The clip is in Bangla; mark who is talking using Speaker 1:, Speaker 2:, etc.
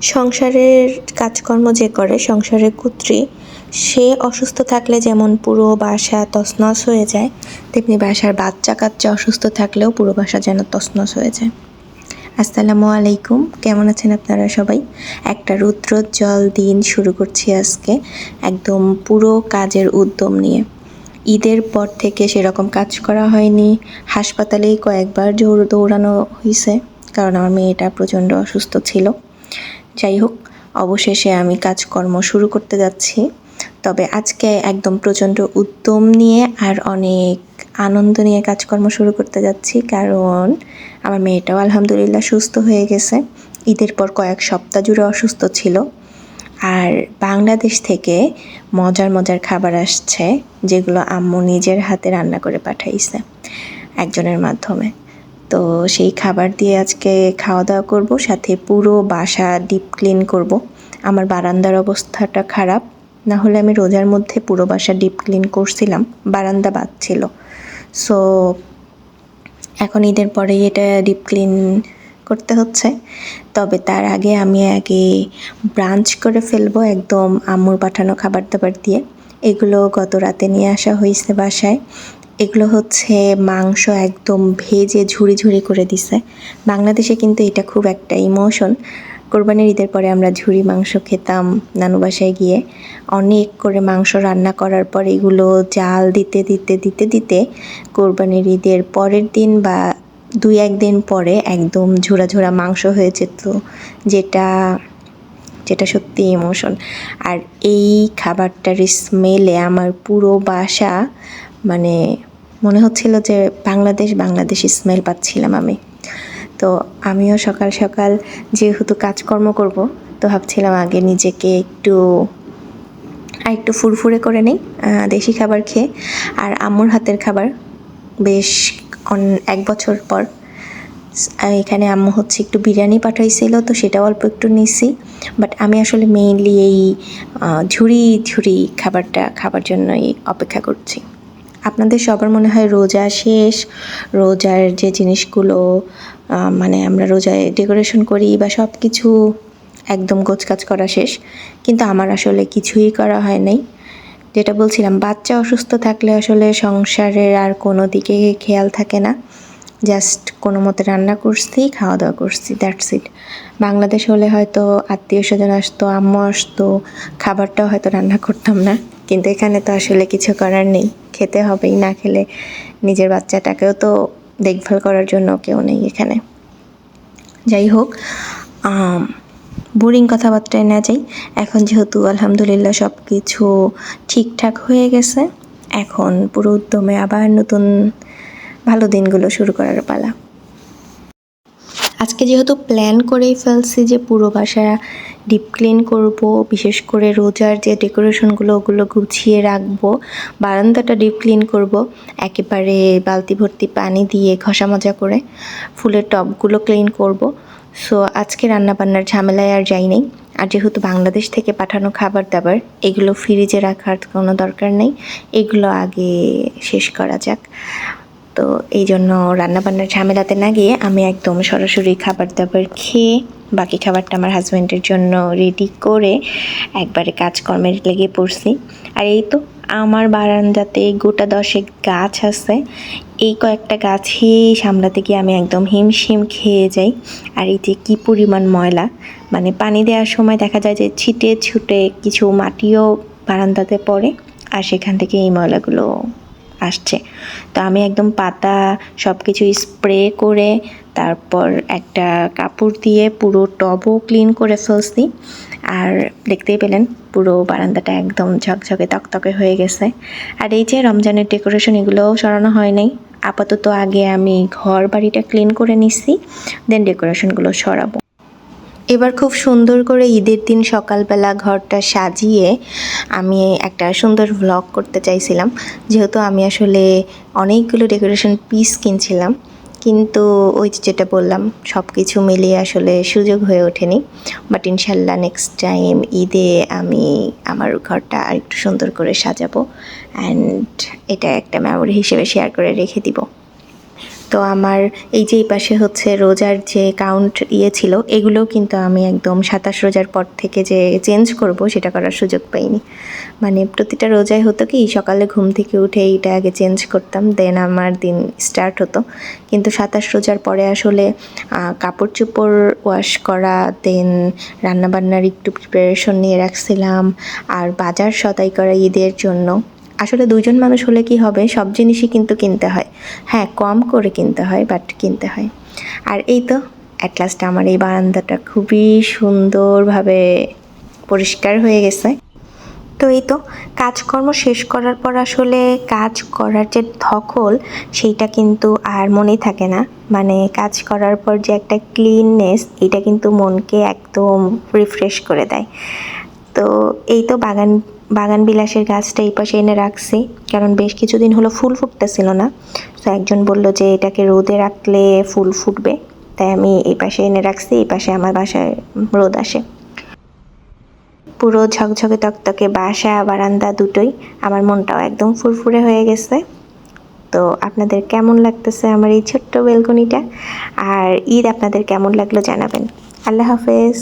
Speaker 1: সংসারের কাজকর্ম যে করে, সংসারের কুত্রী, সে অসুস্থ থাকলে যেমন পুরো বাসা তসনস হয়ে যায়, তেমনি বাসার বাচ্চা কাচ্চা অসুস্থ থাকলেও পুরো বাসা যেন তসনস হয়ে যায়। আসসালামু আলাইকুম, কেমন আছেন আপনারা সবাই? একটা রুদ্রোজ্জ্বল দিন শুরু করছি আজকে, একদম পুরো কাজের উদ্যম নিয়ে। ঈদের পর থেকে সেরকম কাজ করা হয়নি, হাসপাতালেই কয়েকবার জোর দৌড়ানো হয়েছে কারণ আমার মেয়েটা প্রচণ্ড অসুস্থ ছিল। যাই হোক, অবশেষে আমি কাজকর্ম শুরু করতে যাচ্ছি। তবে আজকে একদম প্রচণ্ড উদ্যম নিয়ে আর অনেক আনন্দ নিয়ে কাজকর্ম শুরু করতে যাচ্ছি, কারণ আমার মেয়েটাও আলহামদুলিল্লাহ সুস্থ হয়ে গেছে। ঈদের পর কয়েক সপ্তাহ জুড়ে অসুস্থ ছিল। আর বাংলাদেশ থেকে মজার মজার খাবার আসছে, যেগুলো আম্মু নিজের হাতে রান্না করে পাঠাইছে একজনের মাধ্যমে। তো সেই খাবার দিয়ে আজকে খাওয়া দাওয়া করব, সাথে পুরো বাসা ডিপ ক্লিন করব। আমার বারান্দার অবস্থাটা খারাপ, না হলে আমি রোজার মধ্যে পুরো বাসা ডিপ ক্লিন করছিলাম, বারান্দা বাদ ছিল। সো এখন ঈদের পরেই এটা ডিপ ক্লিন করতে হচ্ছে। তবে তার আগে আমি আগে ব্রাঞ্চ করে ফেলব একদম আম্মুর পাঠানো খাবার দাবার দিয়ে। এগুলো গত রাতে নিয়ে আসা হয়েছে বাসায়। এগুলো হচ্ছে মাংস একদম ভেজে ঝুড়ি ঝুড়ি করে দিছে। বাংলাদেশে কিন্তু এটা খুব একটা ইমোশন। কোরবানির ঈদের পরে আমরা ঝুড়ি মাংস খেতাম নানু বাসায় গিয়ে। অনেক করে মাংস রান্না করার পর এগুলো জাল দিতে দিতে দিতে দিতে কোরবানির ঈদের পরের দিন বা দুই একদিন পরে একদম ঝোড়া ঝোড়া মাংস হয়ে যেত যেটা যেটা সত্যি ইমোশন। আর এই খাবারটার স্মেলে আমার পুরো বাসা মানে মনে হচ্ছিল যে বাংলাদেশ বাংলাদেশ স্মেল পাচ্ছিলাম আমি। তো আমিও সকাল সকাল যেহেতু কাজকর্ম করব, তো ভাবছিলাম আগে নিজেকে একটু, আর একটু ফুরফুরে করে নেই দেশি খাবার খেয়ে। আর আম্মুর হাতের খাবার বেশ এক বছর পর এখানে আম্মু হচ্ছে একটু বিরিয়ানি পাঠাইছিল, তো সেটাও অল্প একটু নিছি। বাট আমি আসলে মেইনলি এই ঝুড়ি ঝুড়ি খাবারটা খাবার জন্যই অপেক্ষা করছি। আপনাদের সবার মনে হয় রোজা শেষ? রোজার যে জিনিসগুলো মানে আমরা রোজায় ডেকোরেশন করি বা সব কিছু একদম গোছকাজ করা শেষ, কিন্তু আমার আসলে কিছুই করা হয় নাই। যেটা বলছিলাম, বাচ্চা অসুস্থ থাকলে আসলে সংসারের আর কোনো দিকে খেয়াল থাকে না। জাস্ট কোনো মতে রান্না করছি খাওয়া দাওয়া করছি দ্যাটস ইট বাংলাদেশ হলে হয়তো আত্মীয় স্বজন আসতো, আম্মু আসতো, খাবারটাও হয়তো রান্না করতাম না, কিন্তু এখানে তো আসলে কিছু করার নেই। খেতে হবেই, না খেলে নিজের বাচ্চাটাকেও তো দেখভাল করার জন্য কেউ নেই এখানে। যাই হোক বোরিং কথাবার্তায় না যাই, এখন যেহেতু আলহামদুলিল্লাহ সব কিছু ঠিকঠাক হয়ে গেছে, এখন পুরো উদ্যমে আবার নতুন ভালো দিনগুলো শুরু করার পালা। আজকে যেহেতু প্ল্যান করেই ফেলছি যে পুরো বাসা ডিপ ক্লিন করব, বিশেষ করে রোজার যে ডেকোরেশনগুলো ওগুলো গুছিয়ে রাখব, বারান্দাটা ডিপ ক্লিন করব, একেবারে বালতি ভর্তি পানি দিয়ে ঘষা মাজা করে ফুলের টবগুলো ক্লিন করব। সো আজকে রান্নাবান্নার ঝামেলায় আর যাই নেই। আর যেহেতু বাংলাদেশ থেকে পাঠানো খাবার দাবার, এগুলো ফ্রিজে রাখার কোনো দরকার নেই। এগুলো আগে শেষ করা যাক। তো এই জন্য রান্নাবান্নার ঝামেলাতে না গিয়ে আমি একদম সরাসরি খাবার দাবার খেয়ে বাকি খাবারটা আমার হাজব্যান্ডের জন্য রেডি করে একবারে কাজকর্মের লেগে পড়ছি। আর এই তো আমার বারান্দাতে গোটা দশেক গাছ আছে। এই কয়েকটা গাছই সামলাতে গিয়ে আমি একদম হিমশিম খেয়ে যাই। আর এই যে কী পরিমাণ ময়লা মানে পানি দেওয়ার সময় দেখা যায় যে ছিটে ছুটে কিছু মাটিও বারান্দাতে পড়ে। আর সেখান থেকে এই ময়লাগুলো আসছে। তো আমি একদম পাতা সব কিছু স্প্রে করে তারপর একটা কাপড় দিয়ে পুরো টবও ক্লিন করে ফেলছি। আর দেখতেই পেলেন পুরো বারান্দাটা একদম ঝকঝকে, তকতকে হয়ে গেছে। আর এই যে রমজানের ডেকোরেশন, এগুলোও সরানো হয় নাই। আপাতত আগে আমি ঘর বাড়িটা ক্লিন করে নিচ্ছি দেন ডেকোরেশনগুলো সরাবো। এবার খুব সুন্দর করে ঈদের দিন সকালবেলা ঘরটা সাজিয়ে আমি একটা সুন্দর ভ্লগ করতে চাইছিলাম। যেহেতু আমি আসলে অনেকগুলো ডেকোরেশন পিস কিনছিলাম, কিন্তু ওই যেটা বললাম সব কিছু মিলিয়ে আসলে সুযোগ হয়ে ওঠেনি। বাট ইনশাল্লাহ নেক্সট টাইম ঈদে আমি আমার ঘরটা আর একটু সুন্দর করে সাজাবো অ্যান্ড এটা একটা মেমোরি হিসেবে শেয়ার করে রেখে দিব। তো আমার এই যে এই পাশে হচ্ছে রোজার যে কাউন্ট ইয়ে ছিল, এগুলোও কিন্তু আমি একদম সাতাশ রোজার পর থেকে যে চেঞ্জ করব সেটা করার সুযোগ পাইনি। মানে প্রতিটা রোজায় হতো কি, সকালে ঘুম থেকে উঠে এইটা আগে চেঞ্জ করতাম দেন আমার দিন স্টার্ট হতো। কিন্তু সাতাশ রোজার পরে আসলে কাপড় চোপড় ওয়াশ করা দেন রান্নাবান্নার একটু প্রিপারেশন নিয়ে রাখছিলাম, আর বাজার সদাই করা ঈদের জন্য। আসলে দুজন মানুষ হলে কি হবে? সব জিনিসই কিন্তু কিনতে হয়। হ্যাঁ কম করে কিনতে হয় বাট কিনতে হয়। আর এই তো অ্যাট লাস্ট আমার এই বারান্দাটা খুবই সুন্দরভাবে পরিষ্কার হয়ে গেছে। তো এই তো, কাজকর্ম শেষ করার পর আসলে কাজ করার যে ধকল, সেইটা কিন্তু আর মনেই থাকে না। মানে কাজ করার পর যে একটা ক্লিননেস এটা কিন্তু মনকে একদম রিফ্রেশ করে দেয়। তো এই তো বাগান বাগান বিলাসের গাছটা এই পাশে এনে রাখছি, কারণ বেশ কিছুদিন হলো ফুল ফুটতেছিল না। তো একজন বলল যে এটাকে রোদে রাখলে ফুল ফুটবে, তাই আমি এই পাশে এনে রাখছি, এই পাশে আমার বাসায় রোদ আসে। পুরো ঝকঝকে তকতকে বাসা, বারান্দা দুটোই আমার মনটাও একদম ফুরফুরে হয়ে গেছে। তো আপনাদের কেমন লাগতেছে আমার এই ছোট্ট বেলকনিটা? আর ঈদ আপনাদের কেমন লাগল জানাবেন। আল্লাহ হাফেজ।